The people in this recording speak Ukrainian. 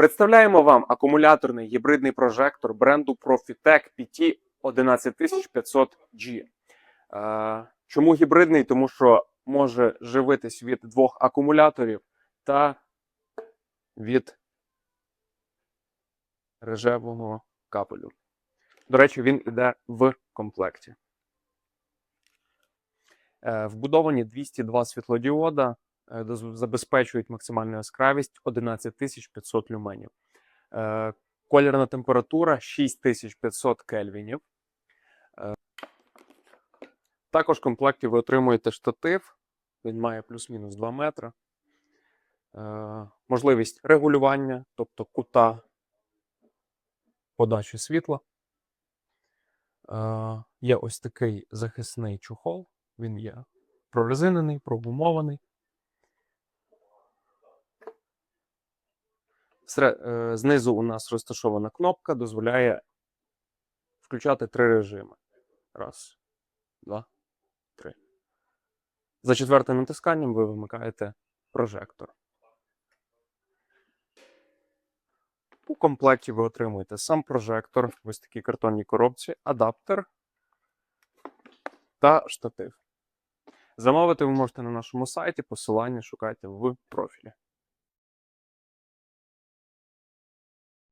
Представляємо вам акумуляторний гібридний прожектор бренду Profitec PT 11500G. Е, Чому гібридний? Тому що може живитись від двох акумуляторів та від режевого капелю. До речі, він іде в комплекті. Е, Вбудовані 202 світлодіода, забезпечують максимальну яскравість 11500 люменів. Е, Колірна температура 6500 кельвінів. Е, Також в комплекті ви отримуєте штатив. Він має плюс-мінус 2 метри. Е, Можливість регулювання, тобто кута подачі світла. Е, Є ось такий захисний чохол. Він є прорезинений, прогумований. Знизу у нас розташована кнопка, дозволяє включати три режими. Раз, два, три. За четвертим натисканням ви вимикаєте прожектор. У комплекті ви отримуєте сам прожектор ось такій картонній коробці, адаптер та штатив. Замовити ви можете на нашому сайті, посилання шукайте в профілі.